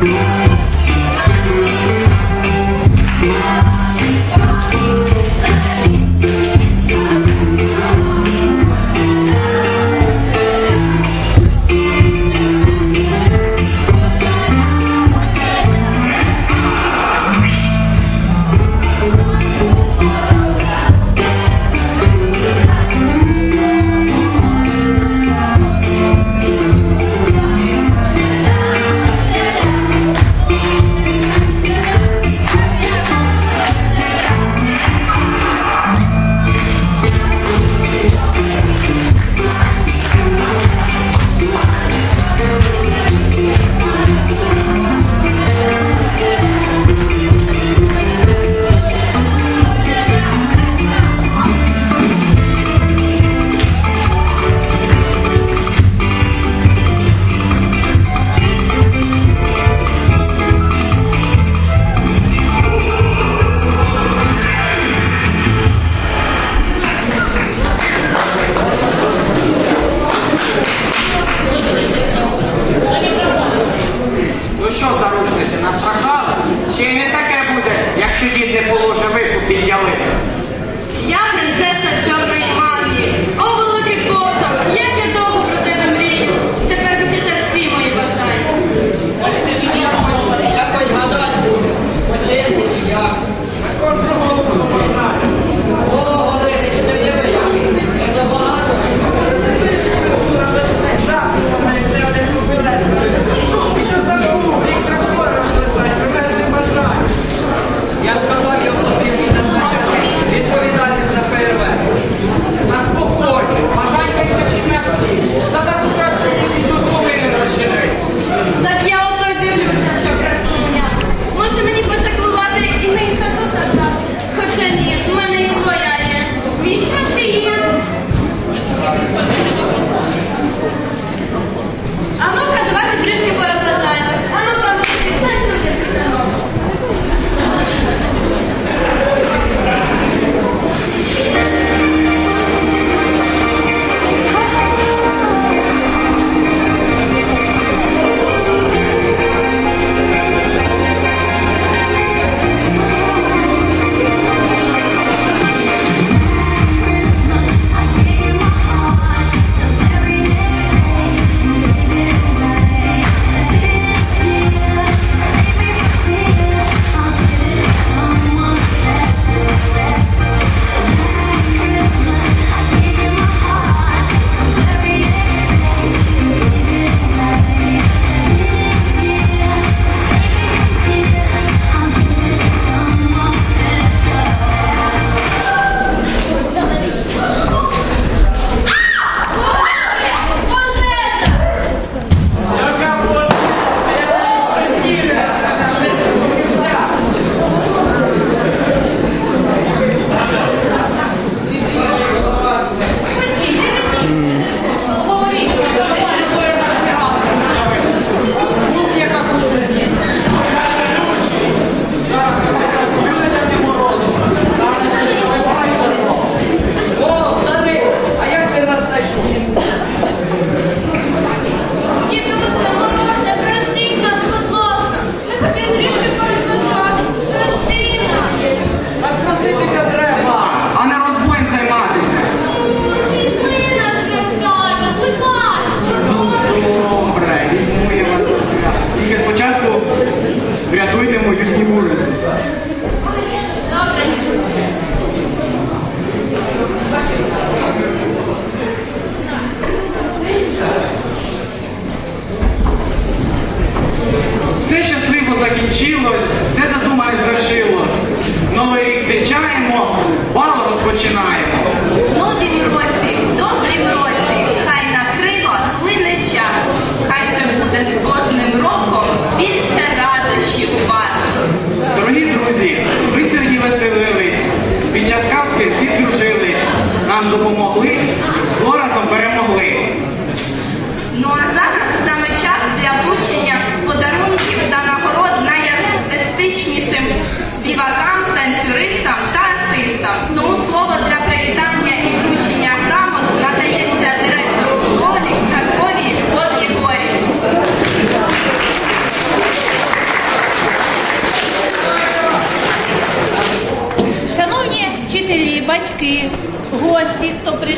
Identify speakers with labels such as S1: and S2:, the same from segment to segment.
S1: Thank.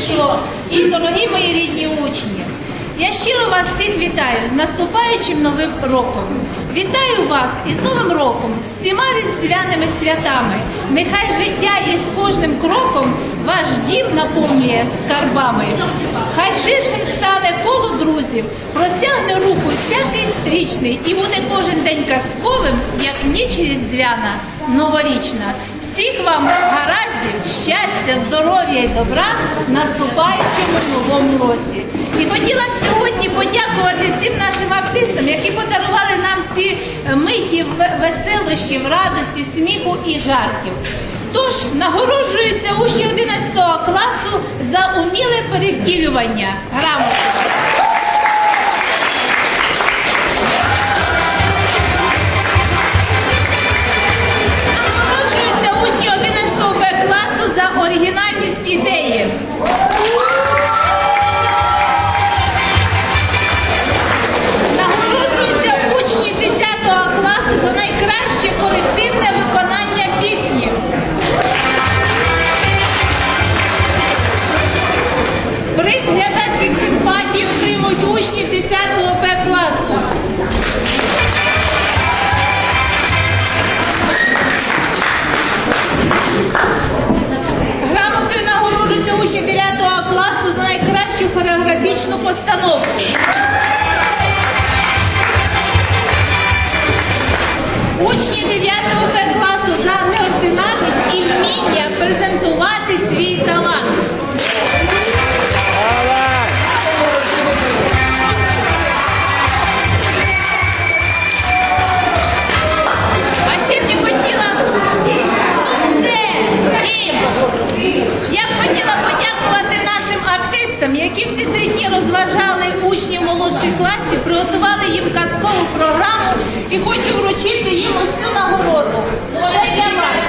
S1: Прийшов, і дорогі мої рідні учні. Я щиро вас всіх вітаю з наступаючим новим роком. Вітаю вас із Новим роком, з всіма різдвяними святами. Нехай життя із кожним кроком ваш дім наповнює скарбами. Хай ширшим стане коло друзів, простягне руку всякий стрічний і буде кожен день казковим, як ніч різдвяна, новорічна. Всіх вам гараздів, щастя, здоров'я і добра в наступаючому новому році. І хотіла б сьогодні подякувати всім нашим артистам, які подарували нам ці е, миті веселощів, радості, сміху і жартів. Тож нагороджуються учні 11 класу за уміле перевтілювання грамоти. Ідеї. Нагороджуються учні 10 класу за найкраще колективне виконання пісні. Приз глядацьких симпатій отримують учні 10 класу. Учні 9 класу за найкращу хореографічну постановку. Учні 9 Б класу за неординарність і вміння презентувати свій талант. Артистам, які всі три дні розважали учнів молодших класів, приготували їм казкову програму і хочу вручити їм ось цю нагороду. Це для вас.